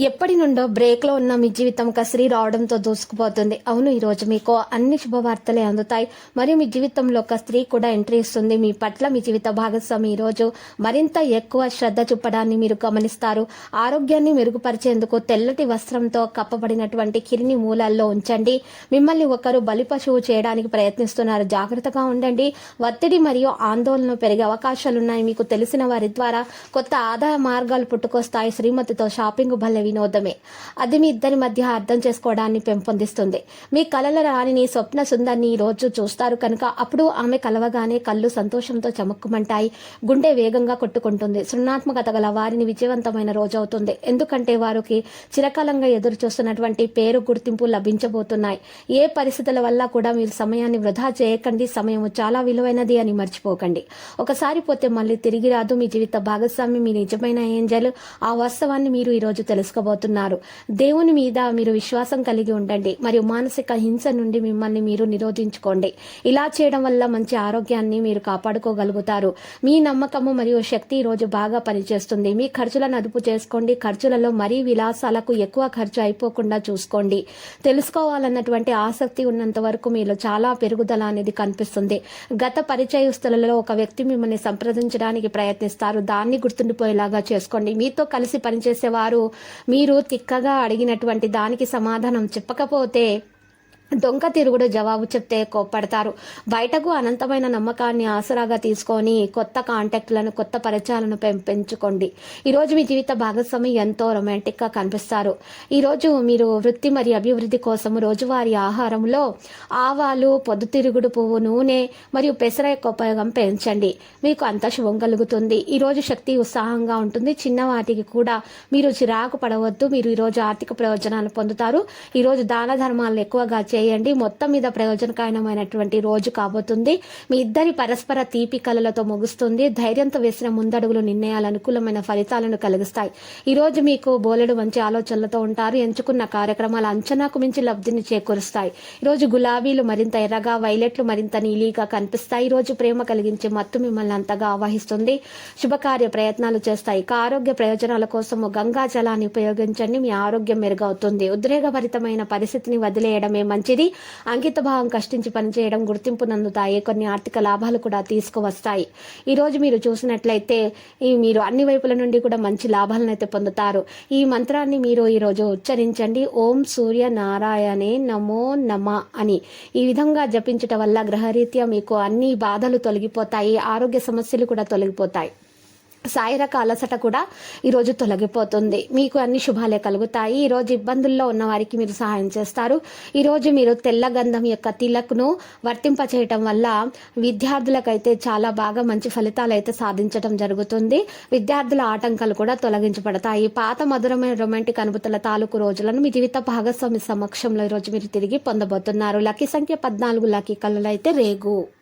ఎప్పటి నుండో బ్రేక్లో ఉన్న మీ జీవితం కసిరి రావడంతో దూసుకుపోతుంది. అవును ఈ రోజు మీకు అన్ని శుభవార్తలే అందుతాయి. మరియు మీ జీవితంలో ఒక స్త్రీ కూడా ఎంట్రీ ఇస్తుంది. మీ పట్ల మీ జీవిత భాగస్వామి ఈ రోజు మరింత ఎక్కువ శ్రద్ధ చూపడాన్ని మీరు గమనిస్తారు. ఆరోగ్యాన్ని మెరుగుపరిచేందుకు తెల్లటి వస్త్రంతో కప్పబడినటువంటి కిరిని మూలాల్లో ఉంచండి. మిమ్మల్ని ఒకరు బలి పశువు చేయడానికి ప్రయత్నిస్తున్నారు. జాగ్రత్తగా ఉండండి. ఒత్తిడి మరియు ఆందోళన పెరిగే అవకాశాలున్నాయి. మీకు తెలిసిన వారి ద్వారా కొత్త ఆదాయ మార్గాలు పుట్టుకొస్తాయి. శ్రీమతితో షాపింగ్ భలే వినోదమే. అది మీ ఇద్దరి మధ్య అర్థం చేసుకోవడాన్ని పెంపొందిస్తుంది. మీ కలల రాణిని స్వప్న సుందర్ని రోజు చూస్తారు కనుక అప్పుడు ఆమె కలవగానే కళ్ళు సంతోషంతో చమక్కుమంటాయి. గుండె వేగంగా కొట్టుకుంటుంది. సృణాత్మకత గల వారిని విజయవంతమైన రోజు అవుతుంది. ఎందుకంటే వారికి చిరకాలంగా ఎదురు చూస్తున్నటువంటి పేరు గుర్తింపు లభించబోతున్నాయి. ఏ పరిస్థితుల వల్ల కూడా మీరు సమయాన్ని వృధా చేయకండి. సమయం చాలా విలువైనది అని మర్చిపోకండి. ఒకసారి పోతే మళ్ళీ తిరిగి రాదు. మీ జీవిత భాగస్వామి మీ నిజమైన ఏంజల్. ఆ వాస్తవాన్ని మీరు ఈ రోజు తెలుసుకోబోతున్నారు దేవుని మీద మీరు విశ్వాసం కలిగి ఉండండి. మరియు మానసిక హింస నుండి మిమ్మల్ని మీరు నిరోధించుకోండి. ఇలా చేయడం వల్ల మంచి ఆరోగ్యాన్ని మీరు కాపాడుకోగలుగుతారు. మీ నమ్మకము మరియు శక్తి ఈరోజు రోజు బాగా పనిచేస్తుంది. మీ ఖర్చులను అదుపు చేసుకోండి. ఖర్చులలో మరీ విలాసాలకు ఎక్కువ ఖర్చు అయిపోకుండా చూసుకోండి. తెలుసుకోవాలన్నటువంటి ఆసక్తి ఉన్నంత వరకు మీలో చాలా పెరుగుదల అనేది కనిపిస్తుంది. గత పరిచయస్తులలో ఒక వ్యక్తి మిమ్మల్ని సంప్రదించడానికి ప్రయత్నిస్తారు. దాన్ని గుర్తుండిపోయేలాగా చేసుకోండి. మీతో కలిసి పనిచేసేవారు మీరు తిక్కగా అడిగినటువంటి దానికి సమాధానం చెప్పకపోతే దొంగ తిరుగుడు జవాబు చెప్తే కోప్పడతారు. బయటకు అనంతమైన నమ్మకాన్ని ఆసరాగా తీసుకొని కొత్త కాంటాక్ట్లను కొత్త పరిచయాలను పెం- పెంచుకోండి. ఈరోజు మీ జీవిత భాగస్వామి ఎంతో రొమాంటిక్గా కనిపిస్తారు. ఈరోజు మీరు వృత్తి మరియు అభివృద్ధి కోసం రోజువారీ ఆహారంలో ఆవాలు పొద్దుతిరుగుడు పువ్వు నూనె మరియు పెసర యొక్క ఉపయోగం పెంచండి. మీకు అంత శుభం కలుగుతుంది. ఈరోజు శక్తి ఉత్సాహంగా ఉంటుంది. చిన్నవాటికి కూడా మీరు చిరాకు పడవద్దు. మీరు ఈరోజు ఆర్థిక ప్రయోజనాలు పొందుతారు. ఈరోజు దాన ధర్మాలను ఎక్కువగా చే చేయండి. మొత్తం మీద ప్రయోజనకరమైనటువంటి రోజు కాబోతుంది. మీ ఇద్దరి పరస్పర తీపి కలలతో ముగుస్తుంది. ధైర్యంతో వేసిన ముందడుగులు నిర్ణయాలు అనుకూలమైన ఫలితాలను కలిగిస్తాయి. ఈరోజు మీకు బోలెడు మంచి ఆలోచనలతో ఉంటారు. ఎంచుకున్న కార్యక్రమాల అంచనాకు మించి లబ్ధిని చేకూరుస్తాయి. ఈరోజు రోజు గులాబీలు మరింత ఎర్రగా వైలెట్లు మరింత నీలిగా కనిపిస్తాయి. ఈరోజు ప్రేమ కలిగించే మత్తు మిమ్మల్ని అంతగా ఆవహిస్తుంది. శుభకార్య ప్రయత్నాలు చేస్తాయి. ఇక ఆరోగ్య ప్రయోజనాల కోసము గంగా జలాన్ని ఉపయోగించండి. మీ ఆరోగ్యం మెరుగవుతుంది. ఉద్రేకభరితమైన పరిస్థితిని వదిలేయడమే మంచి మంచిది. అంకిత భావం కష్టించి పనిచేయడం గుర్తింపు నందుతాయి. కొన్ని ఆర్థిక లాభాలు కూడా తీసుకువస్తాయి. ఈరోజు మీరు చూసినట్లయితే ఈ మీరు అన్ని వైపుల నుండి కూడా మంచి లాభాలను అయితే పొందుతారు. ఈ మంత్రాన్ని మీరు ఈరోజు ఉచ్చరించండి. ఓం సూర్య నారాయణే నమో నమ అని. ఈ విధంగా జపించటం వల్ల గ్రహరీత్యా మీకు అన్ని బాధలు తొలగిపోతాయి. ఆరోగ్య సమస్యలు కూడా తొలగిపోతాయి. శారీరక అలసట కూడా ఈరోజు తొలగిపోతుంది. మీకు అన్ని శుభాలే కలుగుతాయి. ఈరోజు ఇబ్బందుల్లో ఉన్న వారికి మీరు సహాయం చేస్తారు. ఈరోజు మీరు తెల్ల గంధం యొక్క తిలక్ను వర్తింపచేయటం వల్ల విద్యార్థులకైతే చాలా బాగా మంచి ఫలితాలు అయితే సాధించడం జరుగుతుంది. విద్యార్థుల ఆటంకాలు కూడా తొలగించబడతాయి. పాత మధురమైన రొమాంటిక్ అనుభూతుల తాలూకు రోజులను మీ జీవిత భాగస్వామి సమక్షంలో ఈరోజు మీరు తిరిగి పొందబోతున్నారు. లక్కీ సంఖ్య పద్నాలుగు లక్కీ కళలు అయితే రేగు.